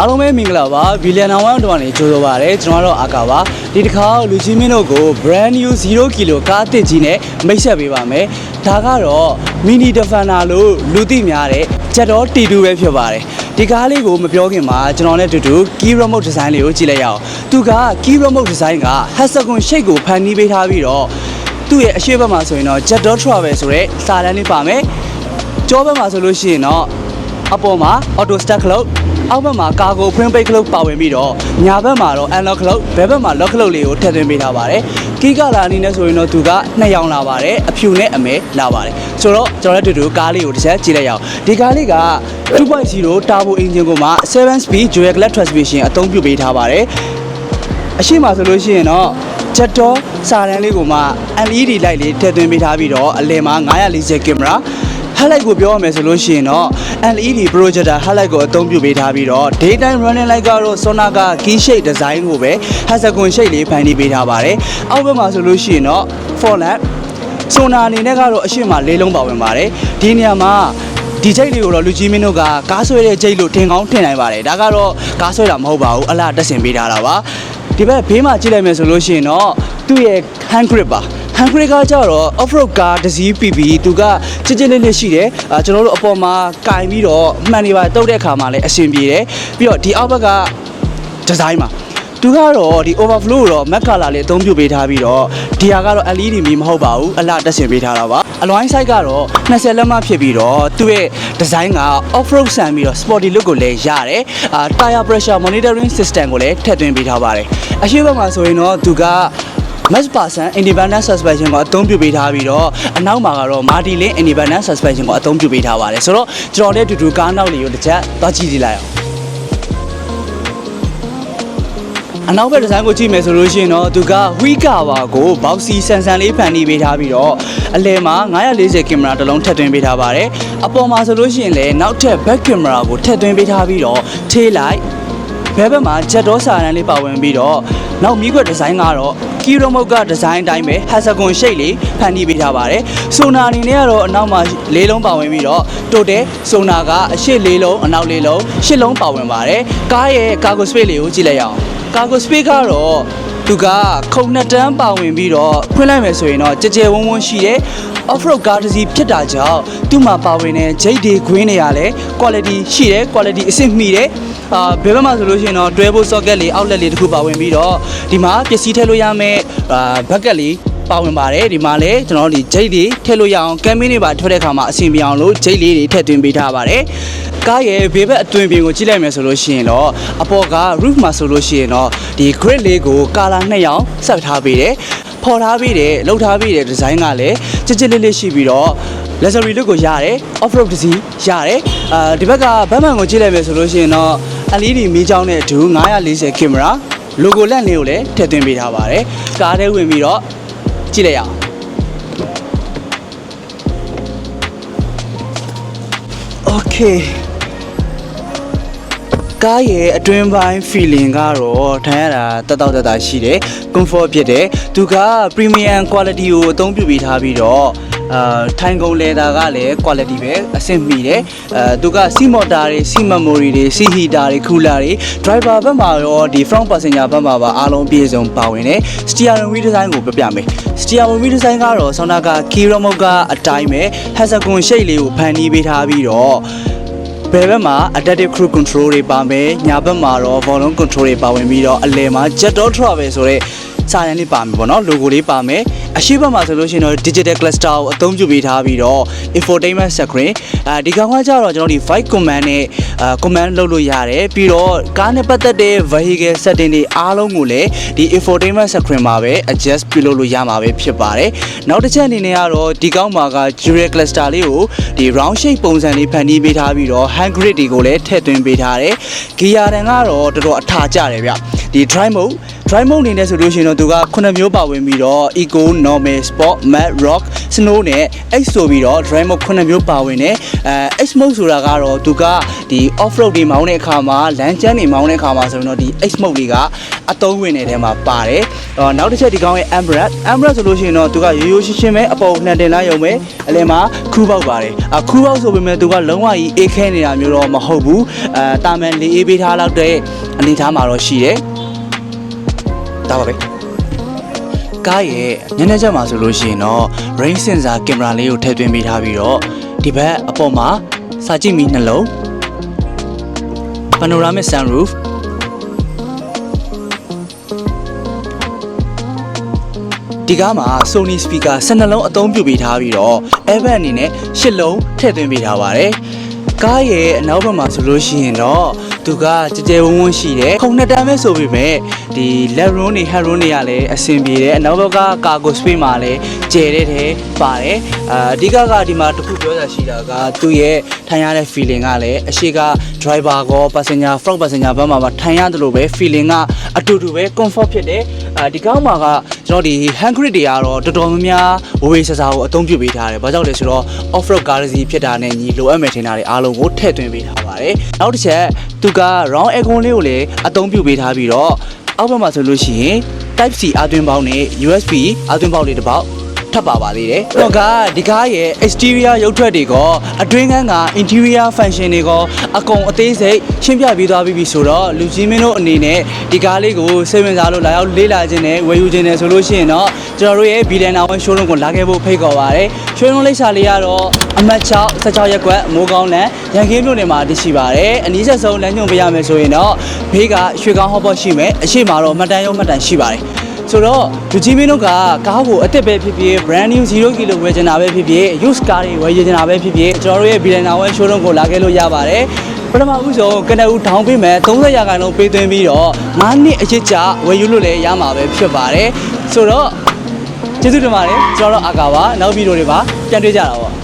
အားလုံးပဲမင်္ဂလာပါဘီလီယံနာဝမ်တော်ကနေကြိုဆိုပါရစေကျွန်တော်တို့အာကာပါဒီတစ်ခါလူချင်းမင်းတို့ကို brand new 0 kg ကားအသစ်ကြီးနဲ့မိတ်ဆက်ပေးပါမယ်ဒါကတော့ mini defender လို့လူသိများတဲ့ jet တော် T2 ပဲဖြစ်ပါတယ်ဒီကားလေးကိုမပြောခင်မှာကျွန်တော်နဲ့အတူတူ key remote design လေးကိုကြည့်လိုက်ရအောင်သူက key remote design က hexagon shape ကိုဖန်တီးပေးထားပြီးတော့သူ့ရဲ့အရှိတ်ဘက်မှာဆိုရင်တော့ jet dot travel ဆိုတဲ့စာတန်းလေးပါမယ်ကျောဘက်မှာဆိုလို့ရှိရင်တော့အပေါ်မှာ auto stack cloud အောက်ဘက်မှာ cargo print page cloud ပါဝင်ပြီးတော့ညာဘက်မှာတော့ unlock cloud ဘယ်ဘက်မှာ lock cloud လေးကိုထည့်သွင်းပေးထားပါတယ်။ကီးကလာအနေနဲ့ဆိုရင်တော့သူကနှစ်ယောင်လာပါတယ်။အဖြူနဲ့အမဲလာပါတယ်။ဆိုတော့ကျွန်တော်တို့အတူတူကားလေးကိုတစ်ချက်ကြည့်လိုက်ရအောင်။ဒီကားလေးက2.0 turbo engine ကိုမှ 7 speed dual clutch transmission အသုံးပြုပေးထားပါတယ်။အရှိမဆိုလို့ရှိရင်တော့ချက်တော်စာတန်းလေးကိုမှ LED light လေးထည့်သွင်းပေးထားပြီးတော့အလယ်မှာ940ကင်မရာ highlight ကိုပြောရမယ်ဆိုလို့ရှိရင်တော့ LED projector highlight ကိုအသုံးပြုပေးထားပြီးတော့ daytime running light ကတော့ Sonaga key shape design ကိုပဲ hexagon shape လေးဖန်တီးပေးထားပါတယ်။အောက်ဘက်မှာဆိုလို့ရှိရင်တော့ fog lamp ဆိုနာအနေနဲ့ကတော့အရှိမလေးလုံးပါဝင်ပါတယ်။ဒီနေရာမှာဒီကြိတ်လေးကိုတော့လူကြီးမင်းတို့ကကားဆွဲတဲ့ကြိတ်လို့ထင်ကောင်းထင်နိုင်ပါတယ်ဒါကတော့ကားဆွဲတာမဟုတ်ပါဘူးအလားတက်ဆင်ပေးထားတာပါဒီဘက်ဘေးမှာကြည့်လိုက်မယ်ဆိုလို့ရှိရင်တော့သူ့ရဲ့ hand grip ပါ hand brake ကကြတော့ off road ကားတစ်စီးပြီးပြီးသူကချစ်ချစ်လေးလေးရှိတယ်အာကျွန်တော်တို့အပေါ်မှာကင်ပြီးတော့မှန်နေပါတုတ်တဲ့အခါမှာလည်းအဆင်ပြေတယ်ပြီးတော့ဒီအောက်ဘက်ကဒီဇိုင်းမှာသူကတော့ဒီ overflow ကိုတော့ mac color လေးအသုံးပြုပေးထားပြီးတော့ဒီဟာကတော့ LED မီမဟုတ်ပါဘူးအလားတက်ဆင်ပေးထားတာပါအလွိုင်း side ကတော့20လက်မဖြစ်ပြီးတော့သူ့ရဲ့ design က off road ဆန်ပြီးတော့ sporty look ကိုလည်းရတယ်အာ tire pressure monitoring system ကိုလည်းထည့်သွင်းပေးထားပါတယ်အရှိဘက်မှာဆိုရင်တော့သူက mass person independent suspension ကိုအသုံးပြုပေးထားပြီးတော့အနောက်မှာကတော့ Martin Lin independent suspension ကိုအသုံးပြုပေးထားပါတယ်ဆိုတော့ကျွန်တော်လည်းအတူတူကားနောက်လေးကိုတစ်ချက်သွားကြည့်ကြည့်လိုက်အောင်အနောက်ဘက်ဒီဇိုင်းကိုကြည့်မယ်ဆိုလို့ရှိရင်တော့သူက wheel cover ကို boxy ဆန်ဆန်လေးဖန်တီးပေးထားပြီးတော့အလယ်မှာ940ကင်မရာတစ်လုံးထည့်သွင်းပေးထားပါတယ်အပေါ်မှာဆိုလို့ရှိရင်လည်းနောက်ထပ် back camera ကိုထည့်သွင်းပေးထားပြီးတော့ tail light ဘဲဘက်မှာဂျက်တော်စာရန်လေးပါဝင်ပြီးတော့နောက်မီးခွက်ဒီဇိုင်းကတော့ကီရိုမုတ်ကဒီဇိုင်းအတိုင်းပဲ hexagon shape လေးဖန်တီးပေးထားပါတယ်။ဆိုနာအနေနဲ့ကတော့အနောက်မှာ၄လုံးပါဝင်ပြီးတော့ total ဆိုနာကအရှိ၄လုံးအနောက်၄လုံး၈လုံးပါဝင်ပါတယ်။ကားရဲ့ cargo space လေးကိုကြည့်လိုက်ရအောင်။ cargo space ကတော့ သူကခုံနှစ်တန်းပါဝင်ပြီးတော့ဖွင့်လိုက်မယ်ဆိုရင်တော့ကြဲကြဲဝန်းဝန်းရှိတယ် off road ကားတစ်စီးဖြစ်တာကြောင့်သူ့မှာပါဝင်တဲ့ jade တွေ green တွေကလည်း quality ရှိတယ် quality အဆင့်မီတယ်အာဘယ်ဘက်မှာဆိုလို့ရှိရင်တော့တွဲဖို့ socket လေး outlet လေးတစ်ခုပါဝင်ပြီးတော့ဒီမှာပစ္စည်းထည့်လို့ရမယ့်အာ bucket လေး ပါဝင်ပါတယ်ဒီမှာလည်းကျွန်တော်တို့ဒီ jade တွေထည့်လို့ရအောင်ကမ်မင်းတွေပါထွက်တဲ့အခါမှာအဆင်ပြေအောင်လို့ jade လေးတွေထည့်သွင်းပေးထားပါတယ်ကားရဲ့ဘေးဘက်အတွင်ပြင်ကိုကြည့်လိုက်မယ်ဆိုလို့ရှိရင်တော့အပေါ်က roof မှာဆိုလို့ရှိရင်တော့ဒီ grid လေးကိုကာလာနှစ်ရောင်ဆက်ထားပေးတယ်ဖော်ထားပေးတယ်လှုပ်ထားပေးတယ်ဒီဇိုင်းကလည်းကြစ်ကြစ်လေးလေးရှိပြီးတော့ luxury look ကိုရတယ် off road တစ်စီးရတယ်အာဒီဘက်ကဘက်မှန်ကိုကြည့်လိုက်မယ်ဆိုလို့ရှိရင်တော့ LED မီးချောင်းနဲ့အတူ940ကင်မရာ logo လက်လေးကိုလည်းထည့်သွင်းပေးထားပါတယ်ကားထဲဝင်ပြီးတော့ ကြည့်လိုက်ရအောင် Okay ကားရဲ့အတွင်းပိုင်း feeling ကတော့ထိုင်ရတာတက်တော့တက်တာရှိတယ် comfort ဖြစ်တယ်သူက premium quality ကိုအသုံးပြုပေးထားပြီးတော့အာထိုင်ကုန်လေတာကလည်း quality ပဲအဆင့်မီတယ်အဲသူက C motor တွေ C memory တွေ C heater တွေ cooler တွေ driver ဘက်မှာရောဒီ front passenger ဘက်မှာပါအားလုံးပြည့်စုံပါဝင်တယ် steering wheel design ကိုပြပြမယ် steering wheel design ကတော့ Sonaga key remote ကအတိုင်းပဲ hexagon shape လေးကိုဖန်တီးပေးထားပြီးတော့ဘယ်ဘက်မှာ adaptive cruise control တွေပါမယ်ညာဘက်မှာတော့ volume control တွေပါဝင်ပြီးတော့အလယ်မှာ jet dot travel ဆိုတဲ့ စာရန်လေးပါမယ်ပေါ့နော် logo လေးပါမယ်အရှိဘက်မှာဆိုလို့ရှိရင်တော့ digital cluster ကိုအသုံးပြုပေးထားပြီးတော့ infotainment screen အဲဒီကောင်ကကြတော့ကျွန်တော်ဒီ voice command နဲ့အာ command လုပ်လို့ရတယ်ပြီးတော့ကားနဲ့ပတ်သက်တဲ့ vehicle setting တွေအားလုံးကိုလည်းဒီ infotainment screen မှာပဲ adjust ပြုလုပ်လို့ရမှာပဲဖြစ်ပါတယ်နောက်တစ်ချက်အနေနဲ့ကတော့ဒီကောင်မှာက dual cluster လေးကိုဒီ round shape ပုံစံလေးဖန်တီးပေးထားပြီးတော့ hand grip တွေကိုလည်းထည့်သွင်းပေးထားတယ် gear တန်ကတော့တော်တော်အထာကျတယ်ဗျဒီ drive mode drive mode အနေနဲ့ဆိုလို့ရှိရင်တော့သူက9မျိုးပါဝင်ပြီးတော့ eco normal sport matte rock snow နဲ့ X ဆိုပြီးတော့ drive mode 9မျိုးပါဝင်တယ်အဲ X mode ဆိုတာကတော့သူကဒီ off road တွေမောင်းတဲ့အခါမှာလမ်းကျန်းတွေမောင်းတဲ့အခါမှာဆိုရင်တော့ဒီ X mode လေးကအသုံးဝင်နေတဲ့ထဲမှာပါတယ်အော်နောက်တစ်ချက်ဒီကောင်ရဲ့ Ambrad Ambrad ဆိုလို့ရှိရင်တော့သူကရိုးရိုးရှင်းရှင်းပဲအပေါ်နှံတင်လာရုံပဲအလယ်မှာခူးပေါက်ပါတယ်အခူးပေါက်ဆိုပေမဲ့သူကလုံးဝကြီးအေးခဲနေတာမျိုးတော့မဟုတ်ဘူးအဲတာမန်လေးအေးပေးထားလောက်တဲ့အနေအထားမှာတော့ရှိတယ်ဒါ ပါပဲကားရဲ့ညနေချက်မှာဆိုလို့ရှိရင်တော့ rain sensor camera လေးကိုထည့်သွင်းပေးထားပြီးတော့ဒီဘက်အပေါ်မှာစာကြည့်မီနှလုံး panoramic sunroof ဒီကားမှာ Sony speaker 12လုံးအသုံးပြုပေးထားပြီးတော့ Evan အနေနဲ့10လုံးထည့်သွင်းပေးထားပါတယ်။ကားရဲ့အနောက်ဘက်မှာဆိုလို့ရှိရင်တော့သူကကြကြဲဝန်းဝန်းရှိတယ်။ခုံနှစ်တန်းပဲဆိုပေမဲ့ဒီ left room တွေ head room တွေကလည်းအဆင်ပြေတယ်။အနောက်ဘက်က cargo space မှာလည်းကျယ်တဲ့ထဲပါတယ်။အာအဓိကကဒီမှာတစ်ခုပြောတာရှိတာကသူ့ရဲ့ထိုင်ရတဲ့ feeling ကလည်းအရှိက driver ကော passenger front passenger ဘက်မှာပါထိုင်ရတယ်လို့ပဲ feeling ကအတူတူပဲ comfort ဖြစ်တယ်အာဒီကောင်းမှာကကျွန်တော်ဒီ hand grip တွေကတော့တော်တော်များများဝေဝေဆဆာကိုအသုံးပြုပေးထားတယ်ဘာကြောင့်လဲဆိုတော့ off road ကားတစ်စီးဖြစ်တာနဲ့ညီလိုအပ်မယ်ထင်တာတွေအားလုံးကိုထည့်သွင်းပေးထားပါတယ်နောက်တစ်ချက်သူက round aircon လေးကိုလည်းအသုံးပြုပေးထားပြီးတော့အောက်ဘက်မှာဆိုလို့ရှိရင် type C အသွင်းပေါင်းနဲ့ USB အသွင်းပေါင်းလေးတစ်ပေါက် ထပ်ပါပါသေးတယ်။တော့ကဒီကားရဲ့ exterior ရုပ်ထွက်တွေကအတွင်းခန်းက interior function တွေကအကုန်အသေးစိတ်ရှင်းပြပေးသွားပြီးပြီဆိုတော့လူကြီးမင်းတို့အနေနဲ့ဒီကားလေးကိုစိတ်ဝင်စားလို့လာရောက်လေးလာခြင်းနဲ့ဝယ်ယူခြင်းနဲ့ဆိုလို့ရှိရင်တော့ကျွန်တော်တို့ရဲ့ Billion Hour Showroom ကိုလာခဲ့ဖို့ဖိတ်ခေါ်ပါရစေ။ Showroom လိပ်စာလေးကတော့အမှတ်6 16ရက်ကွက်မိုးကောင်းလန်ရန်ကင်းမြို့နယ်မှာတည်ရှိပါတယ်။အနည်းဆက်ဆုံးလမ်းညွှန်ပေးရမယ်ဆိုရင်တော့ဘေးကရွှေကောင်းဟော့ပေါ့ရှိမယ်။အရှိမတော့မှတ်တမ်းရုံးမှတ်တမ်းရှိပါတယ်။ ဆိုတော့လူကြီးမင်းတို့ကကားကိုအစ်စ်ပဲဖြစ်ဖြစ် brand new 0 kg ဝယ်ချင်တာပဲဖြစ်ဖြစ် used car တွေဝယ်ချင်တာပဲဖြစ်ဖြစ်ကျွန်တော်တို့ရဲ့ Billionaire One showroom ကိုလာခဲ့လို့ရပါတယ်ပထမဦးဆုံးကနဦးထောင်ပေးမယ်30ရာခိုင်နှုန်းပေးသွင်းပြီးတော့9နှစ်အချစ်ချဝယ်ယူလို့လည်းရမှာပဲဖြစ်ပါတယ်ဆိုတော့ကျေးဇူးတင်ပါတယ်ကျွန်တော်တို့အာကာပါနောက်ဗီဒီယိုတွေပါပြန်တွေ့ကြတာပေါ့